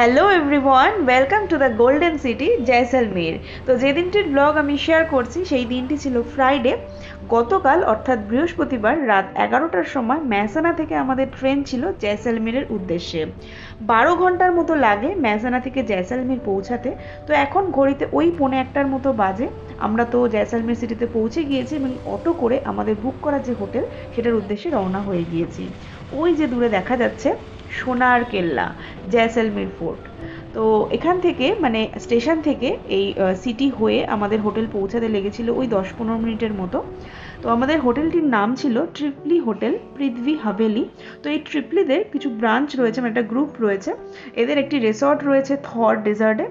Hello everyone welcome to the golden city Jaisalmer তো যে দিনটির ব্লগ আমি শেয়ার করছি, সেই দিনটি ছিল ফ্রাইডে গতকাল, অর্থাৎ বৃহস্পতিবার, রাত এগারোটার সময় ম্যাসানা থেকে আমাদের ট্রেন ছিল জয়সলমেরের উদ্দেশ্যে। বারো ঘণ্টার মতো লাগে ম্যাসানা থেকে জয়সলমের পৌঁছাতে। তো এখন ঘড়িতে ওই পৌনে একটার মতো বাজে। আমরা তো জয়সলমের সিটিতে পৌঁছে গিয়েছি এবং অটো করে আমাদের বুক করা যে হোটেল সেটার উদ্দেশ্যে রওনা হয়ে গিয়েছি। ওই যে দূরে দেখা যাচ্ছে সোনার কেল্লা জয়সলমের ফোর্ট। তো এখান থেকে মানে স্টেশন থেকে এই সিটি হয়ে আমাদের হোটেল পৌঁছাতে লেগেছিল ওই দশ পনেরো মিনিটের মতো। তো আমাদের হোটেলটির নাম ছিল ট্রিপলি হোটেল, পৃথ্বী হাভেলি। তো এই ট্রিপলিদের কিছু ব্রাঞ্চ রয়েছে মানে একটা গ্রুপ রয়েছে। এদের একটি রিসর্ট রয়েছে থর ডেজার্টে।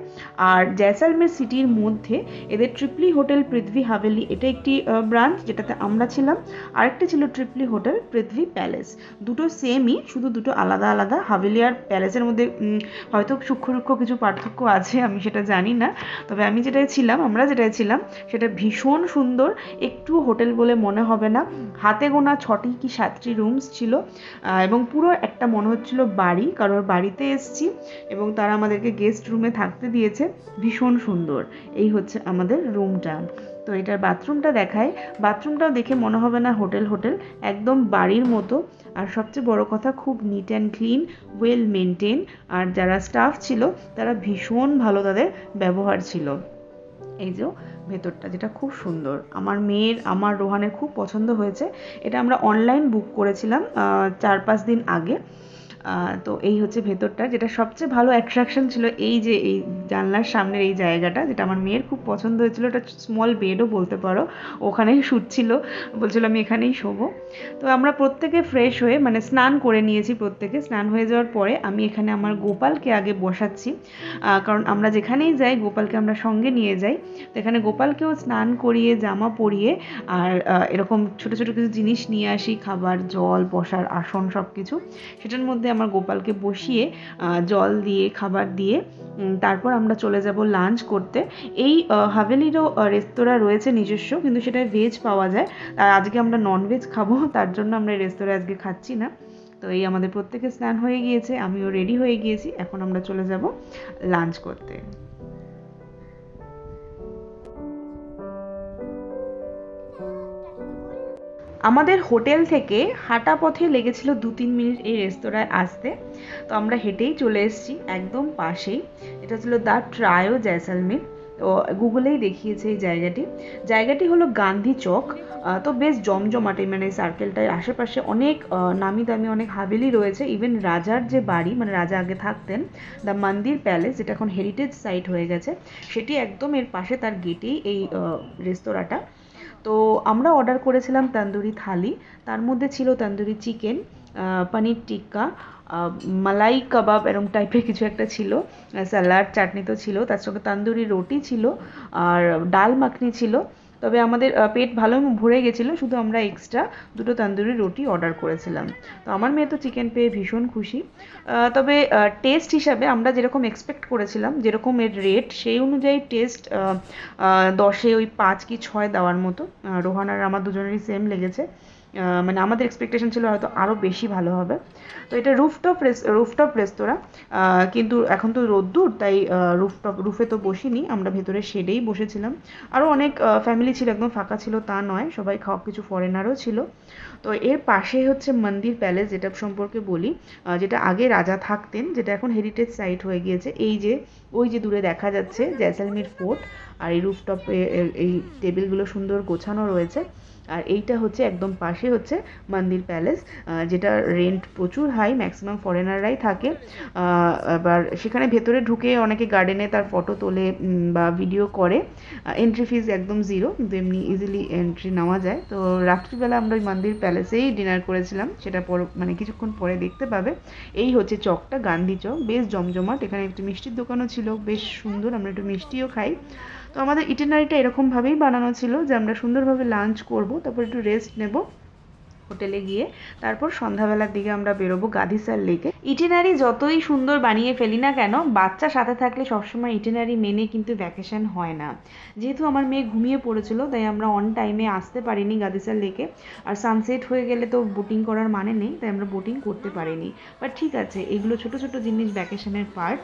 আর জয়সালমের সিটির মধ্যে এদের ট্রিপলি হোটেল, পৃথ্বী হাভেলি, এটা একটি ব্রাঞ্চ যেটাতে আমরা ছিলাম। আরেকটি ছিল ট্রিপলি হোটেল, পৃথ্বী প্যালেস। দুটো সেমই শুধু দুটো আলাদা আলাদা। হাভেলি আর প্যালেসের মধ্যে হয়তো সূক্ষ্ম সূক্ষ্ম কিছু পার্থক্য আছে, আমি সেটা জানি না। তবে আমি যেটাই ছিলাম, আমরা যেটাই ছিলাম, সেটা ভীষণ সুন্দর। একটু হোটেল বলে মনে হবে না। হাতে গোনা ছটি কি সাতটি রুমস ছিল এবং পুরো একটা মনে হচ্ছিল বাড়ি কারোর বাড়িতে এসছি এবং তারা আমাদেরকে গেস্ট রুমে থাকতে দিয়েছে। ভীষণ সুন্দর। এই হচ্ছে আমাদের রুমটা তো এটার বাথরুমটা দেখায় বাথরুমটাও দেখে মনে হবে না হোটেল হোটেল। একদম বাড়ির মতো। আর সবচেয়ে বড় কথা, খুব neat and clean well maintain আর যারা স্টাফ ছিল, তারা ভীষণ ভালো তাদের ব্যবহার ছিল। এই যে ভেতরটা, যেটা খুব সুন্দর। আমার মেয়ের, আমার রোহানের খুব পছন্দ হয়েছে। এটা আমরা অনলাইন বুক করেছিলাম চার পাঁচ দিন আগে। তো এই হচ্ছে ভেতরটা, যেটা সবচেয়ে ভালো অ্যাট্রাকশন ছিল এই যে এই জানলার সামনের এই জায়গাটা, যেটা আমার মেয়ের খুব পছন্দ হয়েছিল, এটা স্মল বেডও বলতে পারো ওখানেই শুটছিল বলছিল আমি এখানেই শোবো। তো আমরা প্রত্যেকে ফ্রেশ হয়ে মানে স্নান করে নিয়েছি প্রত্যেকে, স্নান হয়ে যাওয়ার পরে আমি এখানে আমার গোপালকে আগে বসাচ্ছি কারণ আমরা যেখানেই যাই, গোপালকে আমরা সঙ্গে নিয়ে যাই, তো এখানে গোপালকেও স্নান করিয়ে, জামা পরিয়ে, আর এরকম ছোটো ছোটো কিছু জিনিস নিয়ে আসি, খাবার, জল, বসার আসন সব কিছু সেটার মধ্যে আমার গোপালকে বসিয়ে জল দিয়ে খাবার দিয়ে তারপর আমরা চলে যাব লাঞ্চ করতে। এই হাভেলিরও রেস্তোরাঁ রয়েছে নিজস্ব কিন্তু সেটায় ভেজ পাওয়া যায়। আর আজকে আমরা ননভেজ খাব তার জন্য আমরা এই রেস্তোরাঁ আজকে খাচ্ছি না। তো এই আমাদের প্রত্যেকের স্নান হয়ে গিয়েছে আমিও রেডি হয়ে গিয়েছি। এখন আমরা চলে যাব লাঞ্চ করতে। আমাদের হোটেল থেকে হাঁটা পথে লেগেছিল দু তিন মিনিট এই রেস্তোরাঁয় আসতে। তো আমরা হেঁটেই চলে এসেছি একদম পাশেই। এটা ছিল দ্য ট্রায়ো জয়সালমের। তো গুগলেই দেখিয়েছে এই জায়গাটি। জায়গাটি হলো গান্ধী চক। তো বেশ জমজমাটে মানে সার্কেলটার আশেপাশে অনেক নামি দামি অনেক হাভেলি রয়েছে। ইভেন রাজার যে বাড়ি মানে রাজা আগে থাকতেন দ্য মন্দির প্যালেস, যেটা এখন হেরিটেজ সাইট হয়ে গেছে, সেটি একদম এর পাশে, তার গেটেই এই রেস্তোরাঁটা। তো আমরা অর্ডার করেছিলাম তন্দুরি থালি, তার মধ্যে ছিল তন্দুরি চিকেন পনির টিক্কা মালাই কাবাব এরম টাইপের কিছু একটা ছিল স্যালাড চাটনি তো ছিল, তার সঙ্গে তন্দুরি রুটি ছিল, আর ডাল মাখনি ছিল তবে আমাদের পেট ভালো ভরে গেছিল, শুধু আমরা এক্সট্রা দুটো তান্দুরি রুটি অর্ডার করেছিলাম। তো আমার মেয়ে তো চিকেন পেয়ে ভীষণ খুশি। তবে টেস্ট হিসাবে আমরা যেরকম এক্সপেক্ট করেছিলাম, যেরকম এর রেট সেই অনুযায়ী টেস্ট দশে ওই পাঁচ কি ছয় দেওয়ার মতো। রোহান আর আমার দুজনেরই সেম লেগেছে। মানে আমাদের এক্সপেকটেশন ছিল হয়তো আরও বেশি ভালো হবে। তো এটা রুফটপ রেস রুফটপ রেস্তোরাঁ কিন্তু এখন তো রোদ্দুর, তাই রুফটপ রুফে তো বসিনি। আমরা ভেতরে শেডেই বসেছিলাম। আরও অনেক ফ্যামিলি ছিল, একদম ফাঁকা ছিল, তা নয়। সবাই খাওয়া, কিছু ফরেনারও ছিল। তো এর পাশে হচ্ছে মন্দির প্যালেস যেটা সম্পর্কে বলি যেটা আগে রাজা থাকতেন, যেটা এখন হেরিটেজ সাইট হয়ে গিয়েছে। এই যে, ওই যে দূরে দেখা যাচ্ছে জয়সালমীর ফোর্ট আর এই রুফটপে এই টেবিলগুলো সুন্দর গোছানো রয়েছে। আর এইটা হচ্ছে একদম পাশে হচ্ছে মন্দির প্যালেস যেটা রেন্ট প্রচুর হাই ম্যাক্সিমাম ফরেনাররাই থাকে। আবার সেখানে ভেতরে ঢুকে অনেকে গার্ডেনে তার ফটো তোলে বা ভিডিও করে। এন্ট্রি ফিজ একদম জিরো কিন্তু এমনি ইজিলি এন্ট্রি নেওয়া যায়। তো রাত্রিবেলা আমরা ওই মন্দির প্যালেসেই ডিনার করেছিলাম, সেটা পর মানে কিছুক্ষণ পরে দেখতে পাবে। এই হচ্ছে চকটা, গান্ধী চক, বেশ জমজমাট। এখানে একটু মিষ্টির দোকানও ছিল, বেশ সুন্দর, আমরা একটু মিষ্টিও খাই। তো আমাদের ইটেনারিটা এরকমভাবেই বানানো ছিল যে আমরা সুন্দরভাবে লাঞ্চ করব, তারপর একটু রেস্ট নেব হোটেলে গিয়ে। তারপর সন্ধ্যাবেলার দিকে আমরা বেরোবো গাধিসার লেকে। ইটিনারি যতই সুন্দর বানিয়ে ফেলি না কেন, বাচ্চা সাথে থাকলে সবসময় ইটিনারি মেনে কিন্তু ভ্যাকেশন হয় না। যেহেতু আমার মেয়ে ঘুমিয়ে পড়েছিল, তাই আমরা অন টাইমে আসতে পারিনি গাদিসার লেকে। আর সানসেট হয়ে গেলে তো বোটিং করার মানে নেই, তাই আমরা বোটিং করতে পারিনি। বাট ঠিক আছে, এগুলো ছোট ছোট জিনিস ভ্যাকেশনের পার্ট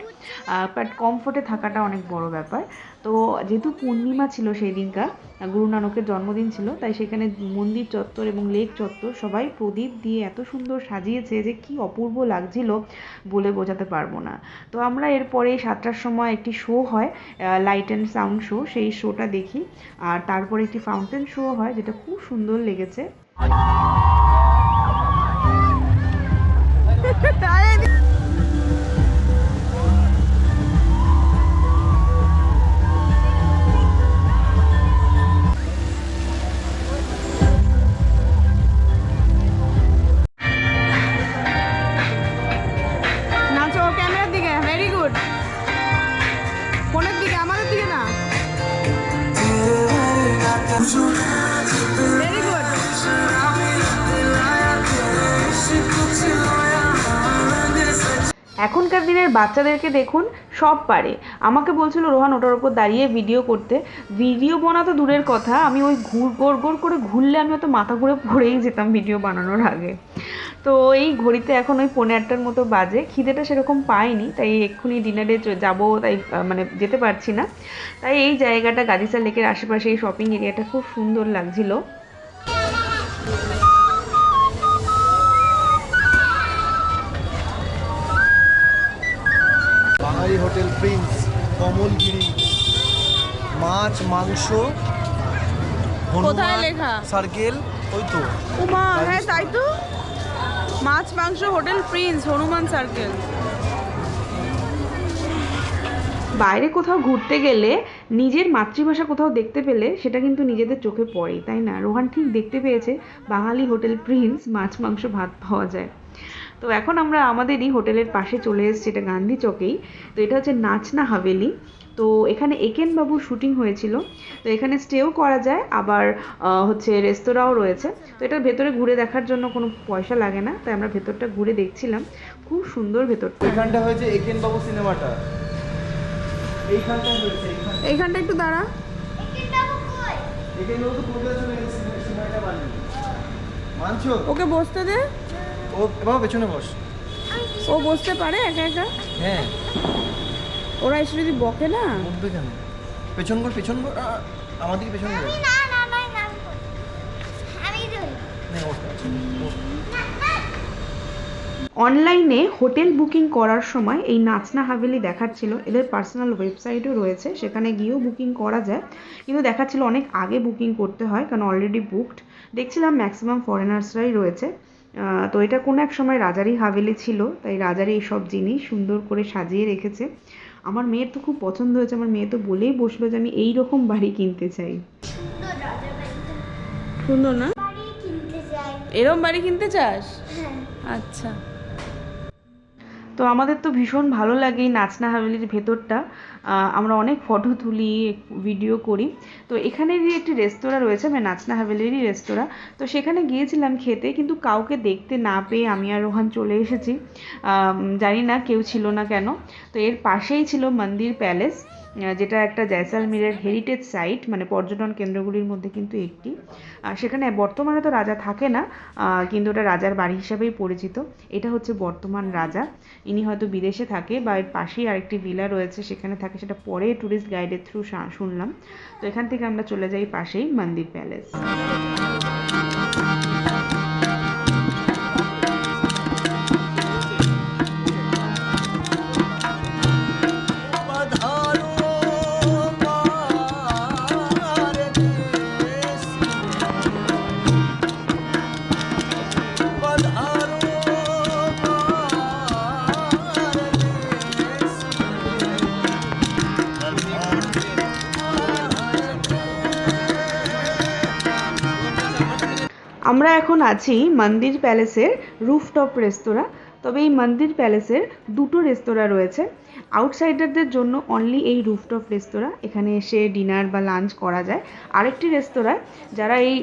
বাট কমফোর্টে থাকাটা অনেক বড় ব্যাপার। তো যেহেতু পূর্ণিমা ছিল সেই দিনকার গুরু নানকের জন্মদিন ছিল, তাই সেখানে মন্দির চত্বর এবং লেক চত্বর সবাই প্রদীপ দিয়ে এত সুন্দর সাজিয়েছে যে কি অপূর্ব লাগছিল বলে বোঝাতে পারব না। তো আমরা এরপরে সাতটার সময় একটি শো হয় লাইট অ্যান্ড সাউন্ড শো সেই শোটা দেখি। আর তারপরে একটি ফাউন্টেন শো হয়, যেটা খুব সুন্দর লেগেছে। ভেরি এখনকার দিনের বাচ্চাদেরকে দেখুন, সব পারে। আমাকে বলছিল, রোহান, ওটার উপর দাঁড়িয়ে ভিডিও করতে। ভিডিও বানাতো দূরের কথা, আমি ওই ঘুর গোর গোর করে ঘুরলে আমি হয়তো মাথা ঘুরে পড়েই যেতাম ভিডিও বানানোর আগে। তো এই ঘড়িতে এখন ওই পৌনে আটটার মতো বাজে, খিদেটা সেরকম পাইনি, তাই এক্ষুনি ডিনারে যাব, তাই মানে যেতে পারছি না। তাই এই জায়গাটা গাদিসা লেকের আশেপাশে এই শপিং এরিয়াটা খুব সুন্দর লাগছিল। মাছ মাংস কোথায় লেখা? সার্কেল ওই তো। উমা হ্যাঁ তাই তো। মাছ মাংস হোটেল প্রিন্স হনুমান সার্কেল। বাইরে কোথাও ঘুরতে গেলে নিজের মাতৃভাষা কোথাও দেখতে পেলে সেটা কিন্তু নিজেদের চোখে পড়ে তাই না? রোহান ঠিক দেখতে পেয়েছে বাঙালি হোটেল প্রিন্স মাছ মাংস ভাত পাওয়া যায়। তো এখন আমরা আমাদেরই হোটেলের পাশে চলে এসেছি এটা গান্ধী চকেই। তো এটা হচ্ছে নাচনা হাভেলি। তো এখানে একেন বাবুর শুটিং হয়েছিল। তো এখানে স্টেও করা যায় আবার হচ্ছে রেস্তোরাঁও রয়েছে। তো এটার ভেতরে ঘুরে দেখার জন্য কোনো পয়সা লাগে না তাই আমরা ভেতরটা ঘুরে দেখছিলাম। খুব সুন্দর ভেতরটা। এখানটা হয়েছে একেন বাবু সিনেমাটা। এইখানটা হয়েছে এইখানটা। এইখানটা একটু দাঁড়া। একেন তো কলকাতা চলে গেছে সিনেমাটা বানিয়ে। মানছো? ওকে বসতে দে। ও বাবা পেছনে বস। ও বসতে পারে একা একা? হ্যাঁ। ওরা এসে যদি বকে না? উঠবে কেন? পেছন কর পেছন কর আ, আমাদেরকে পেছন কর না না না না আমি। অনলাইনে হোটেল বুকিং করার সময় এই নাচনা হাভেলি দেখাচ্ছিল। এদের পার্সোনাল ওয়েবসাইটও রয়েছে সেখানে গিয়েও বুকিং করা যায়। কিন্তু দেখাচ্ছিল অনেক আগে বুকিং করতে হয় কারণ অলরেডি বুকড দেখছিলাম ম্যাক্সিমাম ফরেনার্সরাই রয়েছে। তো এটা কোনো এক সময় রাজারই হাভেলি ছিল তাই রাজারই এই সব জিনিস সুন্দর করে সাজিয়ে রেখেছে। আমার মেয়ের তো খুব পছন্দ হয়েছে আমার মেয়ে তো বলেই বসল যে আমি এই রকম বাড়ি কিনতে চাই। সুন্দর না? এরকম এরম বাড়ি কিনতে চাস? হ্যাঁ। আচ্ছা। তো আমাদের তো ভীষণ ভালো লাগে এই নাচনা হাভেলির ভেতরটা। আমরা অনেক ফটো তুলি ভিডিও করি। তো এখানেরই একটি রেস্তোরাঁ রয়েছে মানে নাচনা হাভেলিরই রেস্তোরাঁ, তো সেখানে গিয়েছিলাম খেতে, কিন্তু কাউকে দেখতে না পেয়ে আমি আর রোহান চলে এসেছি। জানি না কেউ ছিল না কেন। তো এর পাশেই ছিল মন্দির প্যালেস যেটা একটা জয়সালমীরের হেরিটেজ সাইট মানে পর্যটন কেন্দ্রগুলির মধ্যে কিন্তু একটি। সেখানে বর্তমানে তো রাজা থাকে না কিন্তু ওটা রাজার বাড়ি হিসাবেই পরিচিত। এটা হচ্ছে বর্তমান রাজা। ইনি হয়তো বিদেশে থাকে বা এর পাশেই আরেকটি ভিলা রয়েছে, সেখানে থাকে। সেটা পরে ট্যুরিস্ট গাইডের থ্রু শুনলাম। তো এখান থেকে আমরা চলে যাই পাশেই মন্দির প্যালেস আমরা এখন আছি মন্দির প্যালেসের রুফটপ রেস্তোরাঁ। তবে এই মন্দির প্যালেসের দুটো রেস্তোরাঁ রয়েছে। আউটসাইডারদের জন্য অনলি এই রুফটপ রেস্তোরাঁ। এখানে এসে ডিনার বা লাঞ্চ করা যায়। আরেকটি রেস্তোরাঁ যারা এই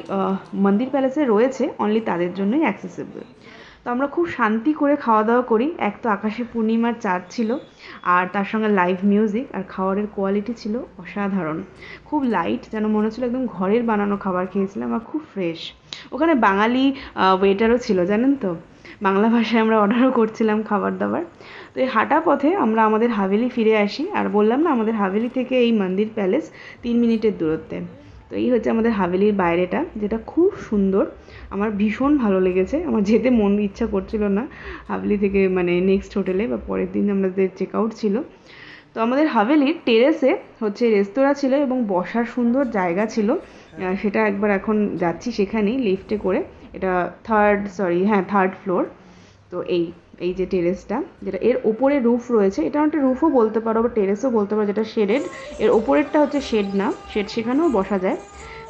মন্দির প্যালেসে রয়েছে অনলি তাদের জন্যই অ্যাক্সেসিবল তো আমরা খুব শান্তি করে খাওয়া দাওয়া করি। এক তো আকাশে পূর্ণিমার চাঁদ ছিল আর তার সঙ্গে লাইভ মিউজিক আর খাবারের কোয়ালিটি ছিল অসাধারণ। খুব লাইট যেন মনে হচ্ছিল একদম ঘরের বানানো খাবার খেয়েছিলাম আর খুব ফ্রেশ ওখানে বাঙালি ওয়েটারও ছিল, জানেন তো? বাংলা ভাষায় আমরা অর্ডারও করছিলাম খাবার দাবার। তো এই হাঁটা পথে আমরা আমাদের হাভেলি ফিরে আসি আর বললাম না, আমাদের হাভেলি থেকে এই মন্দির প্যালেস তিন মিনিটের দূরত্বে। তো এই হচ্ছে আমাদের হাভেলির বাইরেটা, যেটা খুব সুন্দর। আমার ভীষণ ভালো লেগেছে। আমার যেতে মন ইচ্ছা করছিল না হাভেলি থেকে মানে নেক্সট হোটেলে বা পরের দিন আমাদের চেক আউট ছিল। তো আমাদের হাভেলির টেরেসে হচ্ছে রেস্তোরাঁ ছিল এবং বসার সুন্দর জায়গা ছিল। সেটা একবার এখন যাচ্ছি সেখানেই লিফটে করে। এটা থার্ড সরি হ্যাঁ থার্ড ফ্লোর তো এই। এই যে টেরেসটা যেটা এর ওপরে রুফ রয়েছে, এটা একটা রুফও বলতে পারো বা টেরেসও বলতে পারো, যেটা শেডেড এর ওপরেরটা হচ্ছে শেড না শেড সেখানেও বসা যায়,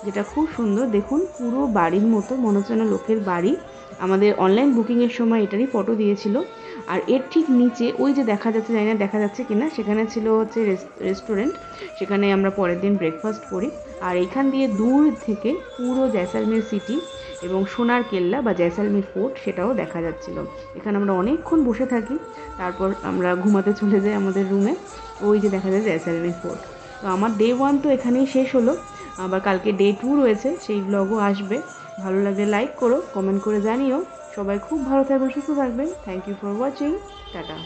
যেটা খুব সুন্দর, দেখুন, পুরো বাড়ির মতো, মনে হচ্ছে যেন লোকের বাড়ি, আমাদের অনলাইন বুকিংয়ের সময় এটারই ফটো দিয়েছিল, আর এর ঠিক নিচে, ওই যে দেখা যাচ্ছে, জানি না, দেখা যাচ্ছে কিনা, সেখানে ছিল হচ্ছে রেস্টুরেন্ট সেখানে আমরা পরের দিন ব্রেকফাস্ট করি আর এইখান দিয়ে দূর থেকে পুরো জয়সালমের সিটি এবং সোনার কেল্লা বা জয়সালমের ফোর্ট সেটাও দেখা যাচ্ছিল। এখানে আমরা অনেকক্ষণ বসে থাকি, তারপর আমরা ঘুমাতে চলে যাই আমাদের রুমে ওই যে দেখা যায় জয়সালমের ফোর্ট। তো আমার ডে ওয়ান তো এখানেই শেষ হলো। আবার কালকে ডে টু রয়েছে, সেই ব্লগও আসবে। ভালো লাগলে লাইক করো কমেন্ট করে জানিও। সবাই খুব ভালো থাকবেন, সুস্থ থাকবেন। Thank you for watching tata.